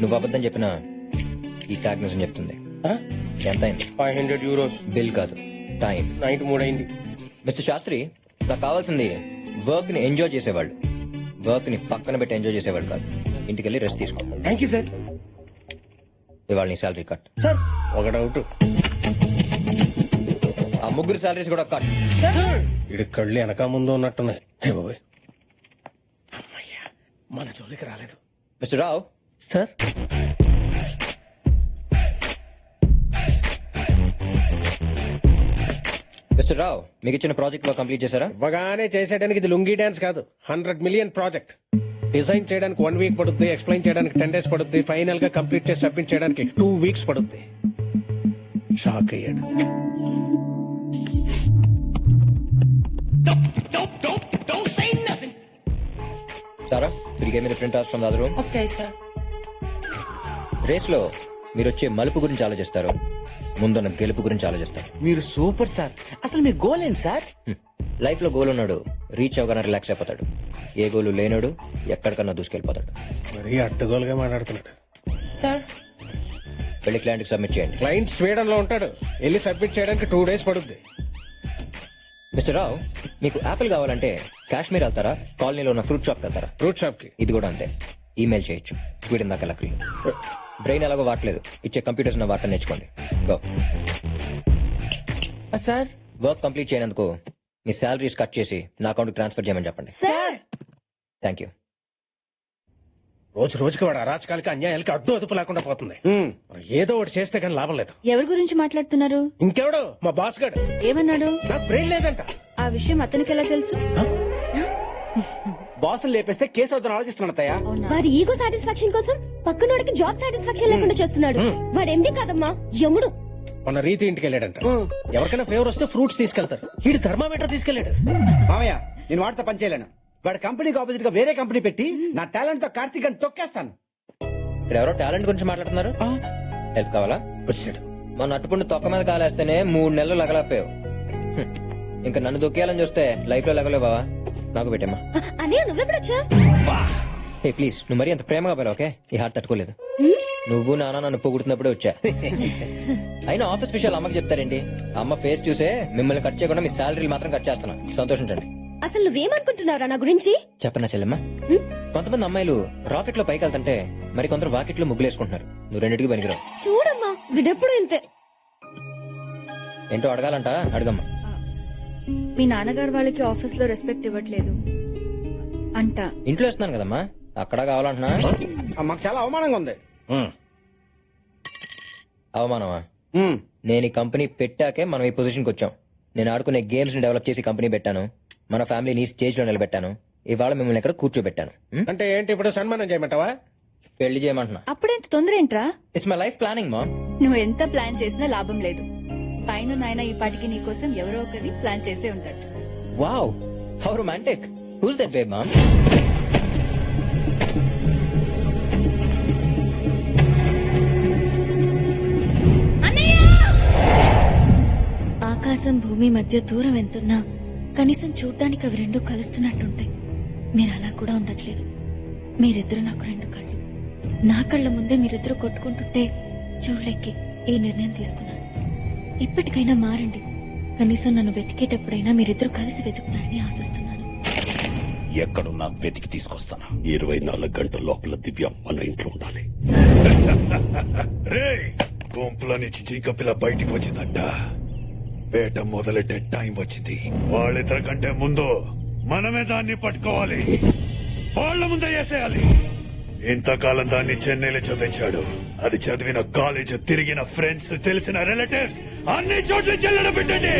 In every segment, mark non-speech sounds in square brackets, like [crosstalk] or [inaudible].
నువ్వు అబద్ధం చెప్పినా ఈ కాగ్నిజం చెప్తుంది. ఎంత అయింది ఫైవ్ హండ్రెడ్ యూరోస్. బిల్ కాదు టైం. నైట్ మూడైంది. మిస్టర్ శాస్త్రి నాకు కావాల్సింది వర్క్ని ఎంజాయ్ చేసేవాళ్ళు. వర్క్ని పక్కన పెట్టి ఎంజాయ్ చేసేవాళ్ళు కాదు. ఇంటికి వెళ్ళి రెస్ట్ తీసుకో. థ్యాంక్ యూ సార్ ఇవాళ నీ శాలరీ కట్. సార్ ఒక డౌట్. ఆ ముగ్గురు శాలరీస్ కూడా కట్. ఇడి కళ్ళు వెనక ముందు ఉన్నట్టున్నాయి. హే బాబోయ్. అమ్మయ్యా మన జోలికి రాలేదు. Mister Rao sir? Mister Rao మీకు ఇచ్చిన ప్రాజెక్ట్ వర్క్ కంప్లీట్ చేశారా? ఇవ్వగానే చేసేయడానికి ఇది లుంగీ డాన్స్ కాదు. Hundred million project. డిజైన్ చేయడానికి వన్ వీక్ పడుద్ది ఎక్స్ప్లెయిన్ చేయడానికి టెన్ డేస్ పడుద్ది ఫైనల్గా కంప్లీట్ చేసి సబ్మిట్ చేయడానికి టూ వీక్స్ పడుద్ది. షాక్ అయ్యాడు. సారా తిరిగే మీద print out from the room. Okay sir race లో మీరు వచ్చే మలుపు గురించి ఆలోచిస్తారు. ముందున్న గెలుపు గురించి ఆలోచిస్తారు. మీరు సూపర్ సార్. అసలు మీ గోల్ ఏంటి సార్? లైఫ్లో గోల్ ఉన్నాడు రీచ్ అవగానే రిలాక్స్ అయిపోతాడు. ఏ గోలు లేనోడు ఎక్కడికన్నా దూసుకెళ్ళిపోతాడు. మరీ అడ్డగోలుగా మాట్లాడుతున్నాడు. సార్. వెళ్ళి క్లయింట్కి సబ్మిట్ చేయండి. క్లయింట్ స్వీడన్లో ఉంటాడు. వెళ్ళి సబ్మిట్ చేయడానికి టూ డేస్ పడుద్ది. మిస్టర్ రావు మీకు యాపిల్ కావాలంటే కాశ్మీర్ వెళ్తారా? కాలనీలో ఉన్న ఫ్రూట్ షాప్ వెళ్తారా? ఫ్రూట్ షాప్కి ఇది కూడా అంతే. ఈమెయిల్ చేయొచ్చు. స్వీడన్ దాకా లక్లీ బ్రెయిన్ ఎలాగో వాడలేదు ఇచ్చే కంప్యూటర్స్ ఉన్న వాటర్ నేర్చుకోండి. Go sir? వర్క్ కంప్లీట్ చేయనందుకు మీ శాలరీస్ కట్ చేసి నా అకౌంట్ ట్రాన్స్ఫర్ చేయమని చెప్పండి. సార్! థ్యాంక్ యూ రోజు రోజుకి వాడు అరాచకాలకి అన్యాయాలకి అడ్డు అదుపు లేకుండా పోతుంది. మరి ఏదో ఒకటి చేస్తే కానీ లాభం లేదు. ఎవరి గురించి మాట్లాడుతున్నారు? ఇంకెవడు? మా బాస్ గడు. ఏమన్నాడు? నాకు బ్రెయిన్ లేదంట. ఆ విషయం అతనికి ఎలా తెలుసు? బాసులు లేపేస్తే కేసు అవుతాను ఆలోచిస్తున్నాడు అత్తయ్య. వారి ఈగో సాటిస్ఫాక్షన్ కోసం పక్కనోడికి జాబ్ సాటిస్ఫాక్షన్ లేకుండా చేస్తున్నాడు. వాడు ఎండి కాదమ్మా యముడు. మొన్న రీతి ఇంటికి వెళ్ళాడంట. ఎవరికైనా ఫేవర్ వస్తే ఫ్రూట్స్ తీసుకెళ్తారు. వీడు థర్మామీటర్ తీసుకెళ్ళాడు మామయ్య నేను వాడితో పని చేయలేను. వాడి కంపెనీకి ఆపోజిట్గా వేరే కంపెనీ పెట్టి నా టాలెంట్తో కార్తీక్ అని తొక్కేస్తాను. ఇక్కడ ఎవరో టాలెంట్ గురించి మాట్లాడుతున్నారు? హెల్ప్ కావాలా? వచ్చాడు. మన అట్టుపుండి తొక్క మీద కాలేస్తేనే మూడు నెలలు లగలపోయావు. ఇంకా నన్ను దొక్కేయాలని చూస్తే లైఫ్లో లగలేవు బావా. నాకు పెట్టమ్మా అనే నువ్వెప్పుడొచ్చా ఏ ప్లీజ్ నువ్వు మరీ అంత ప్రేమగా పోయావు ఓకే? ఈ హార్ట్ తట్టుకోలేదు. నువ్వు నాన్న నన్ను పొగుడుతున్నప్పుడే వచ్చా. అయినా ఆఫీస్ విషయాలు అమ్మకి చెప్తారేంటి? అమ్మ ఫేస్ చూసే మిమ్మల్ని కట్ చేయకుండా మీ శాలరీలు మాత్రం కట్ చేస్తున్నా. సంతోషించండి అసలు నువ్వేమనుకుంటున్నారా నా గురించి? చెప్పనా చెల్లెమ్మా? కొంతమంది అమ్మాయిలు రాకెట్లో పైకి వెళ్తుంటే మరి కొందరు వాకెట్లో ముగ్గులేసుకుంటున్నారు. నువ్వు రెండింటికి పనికిరావు. చూడమ్మా విడెప్పుడు ఇంతే? ఏంటో అడగాలంట? అడగమ్మా. మీ నాన్నగారు వాళ్ళకి ఆఫీస్లో రెస్పెక్ట్ ఇవ్వట్లేదు. అంట. ఇంట్లో ఇస్తున్నాను కదమ్మా. అక్కడ కావాలంటున్నా? మాకు చాలా అవమానంగా ఉంది. అవమానమా? ఉమ్. నేను ఈ కంపెనీ పెట్టాకే మనం ఈ పొజిషన్కి వచ్చాం. నేను ఆడుకునే గేమ్స్ని డెవలప్ చేసి కంపెనీ పెట్టాను. మన ఫ్యామిలీని స్టేజ్లో నిలబెట్టాను. ఇవాళ మిమ్మల్ని ఇక్కడ కూర్చోబెట్టాను? అంటే ఏంటి ఇప్పుడు సన్మానం చేయమంటావా? పెళ్ళి చేయమంటున్నా. అప్పుడెంత తొందర ఏంట్రా? ఇట్స్ మై లైఫ్ ప్లానింగ్ మా నువ్వు ఎంత ప్లాన్ చేసినా లాభం లేదు. పైన నాయన ఈ పాటికి నీ కోసం ఎవరో ఒకరి ప్లాన్ చేసే ఉంటాడు. Wow how romantic who's that babe ma'am ఆకాశం భూమి మధ్య దూరం ఎంతున్నా కనీసం చూడ్డానికి అవి రెండు కలుస్తున్నట్టుంటాయి. మీరు అలా కూడా ఉండట్లేదు. మీరిద్దరు నాకు రెండు కళ్ళు. నా కళ్ళ ముందే మీరిద్దరు కొట్టుకుంటుంటే చూడలేకే ఈ నిర్ణయం తీసుకున్నాను. ఇప్పటికైనా మారండి. కనీసం నన్ను వెతికేటప్పుడైనా మీరిద్దరు కలిసి వెతుకుతారని ఆశిస్తున్నాను. ఎక్కడున్నా వెతికి తీసుకొస్తాను. ఇరవై నాలుగు గంటల లోపల దివ్య మన ఇంట్లో ఉండాలి. [laughs] రే గుంపులో నుంచి జింక పిల్ల బయటికి వచ్చిందంట. వేట మొదలెట్టే టైం వచ్చింది. వాళ్ళిద్దరి కంటే ముందు మనమే దాన్ని పట్టుకోవాలి. [laughs] వాళ్ళ ముందే వేసేయాలి. ఇంతకాలం దాన్ని చెన్నైలో చదివించాడు అది చదివిన కాలేజ్ తిరిగిన ఫ్రెండ్స్ తెలిసిన రిలేటివ్స్ అన్ని చోట్ల చెల్లెడ పెట్టండి.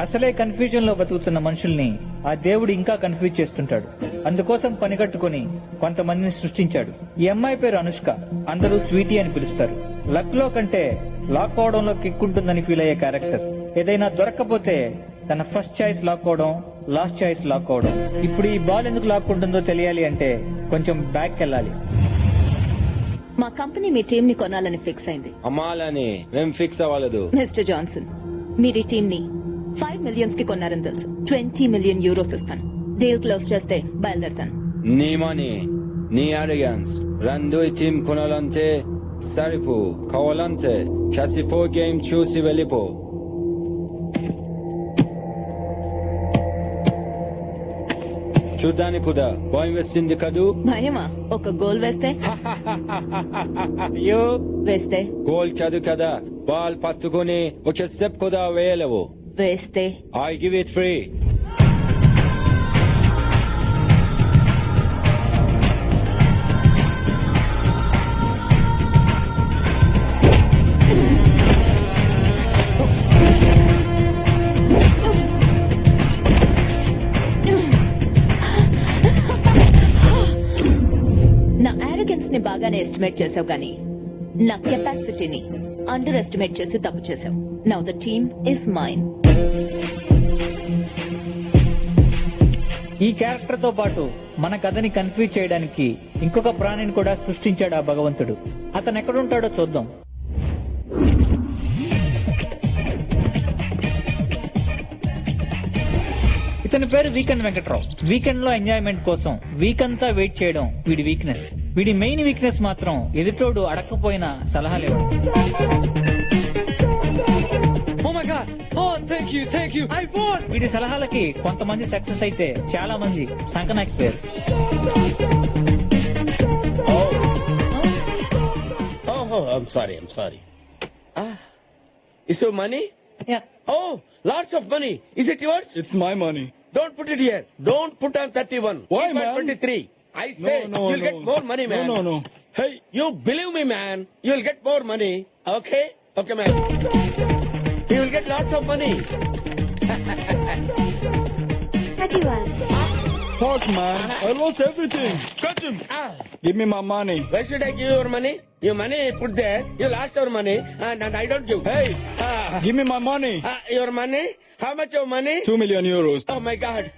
అసలే కన్ఫ్యూజన్లో బతుకుతున్న మనుషుల్ని ఆ దేవుడు ఇంకా కన్ఫ్యూజ్ చేస్తుంటాడు. అందుకోసం పనిగట్టుకుని కొంతమందిని సృష్టించాడు. ఈ అమ్మాయి పేరు అనుష్క అందరూ స్వీటీ అని పిలుస్తారు. లక్లో కంటే లాక్ అవడంలో కిక్ ఉంటుందని ఫీల్ అయ్యే క్యారెక్టర్. ఏదైనా దొరక్కపోతే తన ఫస్ట్ చాయిస్ లాక్ అవడం లాస్ట్ చాయిస్ లాక్ అవడం. ఇప్పుడు ఈ బాల్ ఎందుకు లాక్ ఉంటుందో తెలియాలి అంటే కొంచెం బ్యాక్ వెళ్ళాలి. మా కంపెనీ మీ టీం ని కొనాలని ఫిక్స్ అయింది. అమ్మాలని మేం ఫిక్స్ అవ్వలేదు. మిస్టర్ జాన్సన్ మీరు ఈ టీం ని ఫైవ్ మిలియన్స్కి కొన్నారని తెలుసు. ట్వంటీ మిలియన్ యూరోస్ ఇస్తాను. డీల్ క్లోజ్ చేస్తే బయలుదేరుతాను. నీ మనీ నీ అరిగన్స్ రెండు ఈ టీం కొనాలంటే సరిపో కావాలంటే కసిపో గేమ్ చూసి వెళ్ళిపో చూడ్డానికి కూడా భయం వేస్తుంది కదూ భయమా ఒక గోల్ వేస్తే అయ్యో వేస్తే గోల్ కాదు కదా బాల్ పట్టుకొని ఒక స్టెప్ కూడా వేయలేవు వేస్తే ఐ గివ్ ఇట్ ఫ్రీ ని బాగానే ఎస్టిమేట్ చేసావు కానీ నా కెపాసిటీని అండర్ ఎస్టిమేట్ చేసి తప్పు చేసావు now the team is mine ఈ క్యారెక్టర్తో పాటు మన కథని కన్ఫ్యూజ్ చేయడానికి ఇంకొక ప్రాణిని కూడా సృష్టించాడు ఆ భగవంతుడు. అతను ఎక్కడుంటాడో చూద్దాం. ఇతని పేరు వీకెండ్ వెంకట్రావు. వీకెండ్లో ఎంజాయ్మెంట్ కోసం వీక్ అంతా వెయిట్ చేయడం వీడి వీక్నెస్ వీడి మెయిన్ వీక్నెస్ మాత్రం ఎదుటోడు అడక్కపోయిన సలహాలు వీడి సలహాలకి కొంతమంది సక్సెస్ అయితే చాలా మంది Oh, sorry, I'm sorry. Ah, is your money? Yeah. Oh, lots of money. Is it yours? It's my money. Don't put it here. Don't put on 31. Why, Keep on man? 23. I say no, you'll no. get more money, man. No, no, no. Hey, You believe me, man. You'll get more money. Okay? Okay, man. You will get lots of money. fuck, man. I lost everything. Catch him. Ah. Give me my money. Where should I give your money? Your money put there. You lost your money and, and I don't give. Hey, Ah, give me my money. ah, your money? How much your money? Two million euros. Oh my god.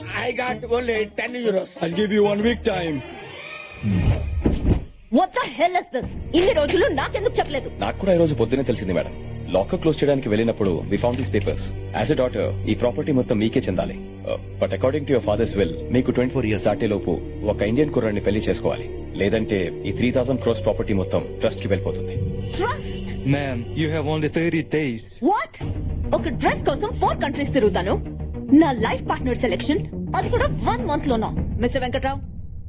I, got only 10 euros. I'll give you one week time. What the hell is this ఇన్ని రోజులు నాకెందుకు చెప్పలేదు? నాకు కూడా ఈ రోజు పొద్దునే తెలిసింది మేడం. లాకర్ క్లోజ్ చేయడానికి వెళ్ళినప్పుడు we found these papers as a daughter ఈ ప్రాపర్టీ మొత్తం మీకే చెందాలి. But according to your father's will మీకు ట్వంటీ ఫోర్ ఇయర్స్ దాటేలోపు ఒక ఇండియన్ కుర్రాన్ని పెళ్ళి చేసుకోవాలి. లేదంటే ఈ త్రీ థౌసండ్ క్రోస్ ప్రాపర్టీ మొత్తం ట్రస్ట్కి వెళ్ళిపోతుంది. Trust Ma'am, you have only 30 days. What ఒక డ్రెస్ కోసం ఫోర్ కంట్రీస్ తిరుగుతాను. నా లైఫ్ పార్ట్నర్ సెలెక్షన్ అది కూడా వన్ మంత్ లోనా? మిస్టర్ వెంకట్రావు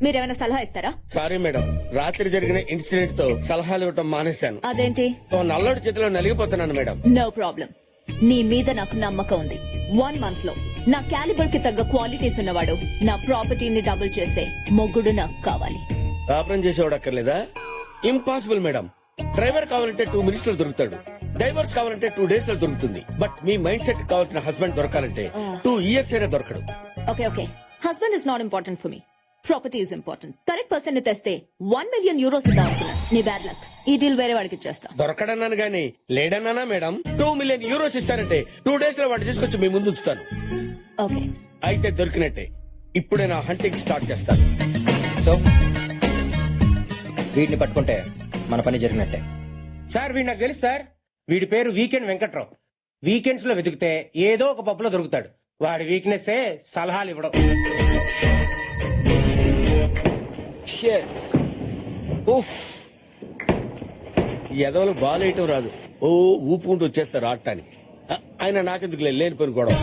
మీరేమైనా సలహా ఇస్తారా? సారీ మేడం రాత్రి జరిగిన ఇన్సిడెంట్తో సలహాలు ఇవ్వటం మానేశాను. అదేంటి? ఓ నల్లోడి చేతిలో నలిగిపోతున్నాను మేడం. నో ప్రాబ్లం నీ మీద నాకు నమ్మకం ఉంది. వన్ మంత్లో నా క్యాలిబర్కి తగ్గ క్వాలిటీస్ ఉన్నవాడు నా ప్రాపర్టీని డబుల్ చేసే మొగ్గుడు నాకు కావాలి. కాపురం చేసేవాడు అక్కర్లేదా? Impossible madam. డ్రైవర్ కావాలంటే టూ మినిట్స్లో దొరుకుతాడు. డైవర్స్ కావాలంటే టూ డేస్లో దొరుకుతుంది. బట్ మీ మైండ్ సెట్ కావాల్సిన హస్బెండ్ దొరకాలంటే టూ ఇయర్స్ అయినా దొరకడు. Okay okay. Husband is not important for me. Property is important correct పర్సన్ని తెస్తే వన్ మిలియన్ యూరోస్ నీ బ్యాడ్ లక్ ఈ డీల్ వేరే వాడికి ఇచ్చేస్తా. దొరకడన్నాను గానీ లేడన్నానా మేడం? టూ మిలియన్ యూరోస్ ఇస్తారంటే టూ డేస్లో వాడు తీసుకొచ్చి మీ ముందు ఉంచుతాను. ఓకే. అయితే దొరికినట్టే ఇప్పుడే నా హంటింగ్ స్టార్ట్ చేస్తాను. సో వీటిని పట్టుకుంటే మన పని జరిగినట్టే. సార్ వీడు నాకు తెలుసు సార్. వీడి పేరు వీకెండ్ వెంకట్రావు. వీకెండ్స్లో వెతికితే ఏదో ఒక పప్పులో దొరుకుతాడు. వాడి వీక్నెస్ సలహాలు ఇవ్వడం. ఉఫ్ ఎదవలు బాలేయటం రాదు. ఓ ఊపుకుంటూ వచ్చేస్తారు ఆడటానికి. ఆయన నాకెందుకు లేని పని గొడవ.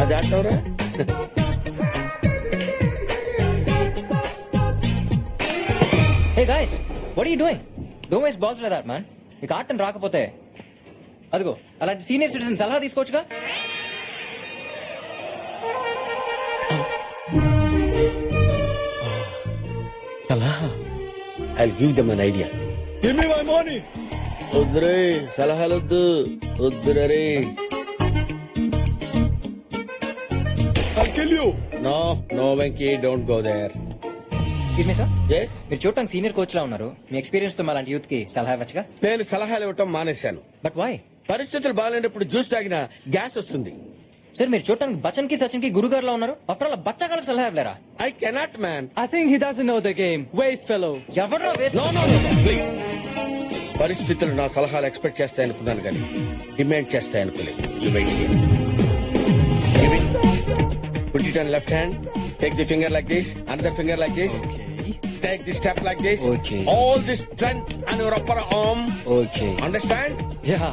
అది ఆడటంరా guys, what are you doing? డో మైస్ బాల్స్ లేదా మ్యాన్ నీకు ఆటం రాకపోతే. అదిగో అలాంటి సీనియర్ సిటిజన్ సలహా తీసుకోవచ్చుగా? I give them an idea Give me my money. వద్దురే సలహాలొద్దు. వద్దురే I'll kill you. No no Venky don't go there Excuse me, sir? Yes మీరు చూడటానికి సీనియర్ కోచ్ లా ఉన్నారు మీ ఎక్స్పీరియన్స్తో మాలాంటి యూత్కి సలహా ఇవ్వచ్చుగా నేను సలహాలు ఇవ్వటం మానేశాను బట్ వై పరిస్థితులు బాగాలేనప్పుడు జ్యూస్ తాగినా గ్యాస్ వస్తుంది సార్ మీరు చూడటానికి బచ్చన్కి సచిన్కి గురుగారు లా ఉన్నారు ఆఫ్టర్ ఆల్ బచ్చగాళ్ళకి సలహా ఇవ్వలేరా I cannot man I think he doesn't know the game. Waste fellow. ఎవరో నో నో నో ప్లీజ్ పరిస్థితులు నా సలహాలు ఎక్స్పెక్ట్ చేస్తాయి అనుకున్నాను కానీ డిమాండ్ చేస్తాయి అనుకోలేదు. Put it on left hand. Take the finger like this. Another finger like this. Take the step like this. Okay. All this strength on your upper arm. Okay Understand? Yeah.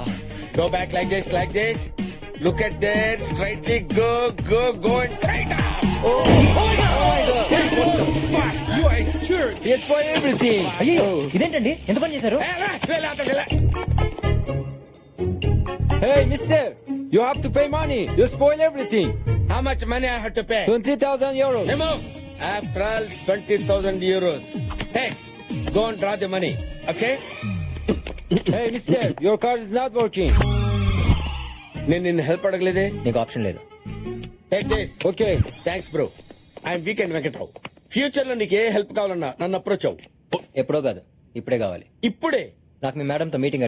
Go back like this, like this. Look at there. Straightly go, go, go and straight up. You are sure. Yes for everything. అయ్యో ఇదేంటండి ఎంత పని చేశారు Hey, la, la, la, la, la. Hey, mister, you have to pay money. You spoil everything. How much money I have to pay? 20,000 euros. Remove. After all, 20,000 euros. Hey, go and draw the money. Okay? Hey, mister, your card is not working. నేను నిన్ను help అడగలేదే నీకు option లేదు take this Okay. Thanks bro I'm weekend Venkatrao ఫ్యూచర్లో నీకు ఏ help కావాలన్నా నన్ను approach అవ్వు ఎప్పుడో కాదు ఇప్పుడే కావాలి ఇప్పుడే నాకు మీ మేడంతో మీటింగ్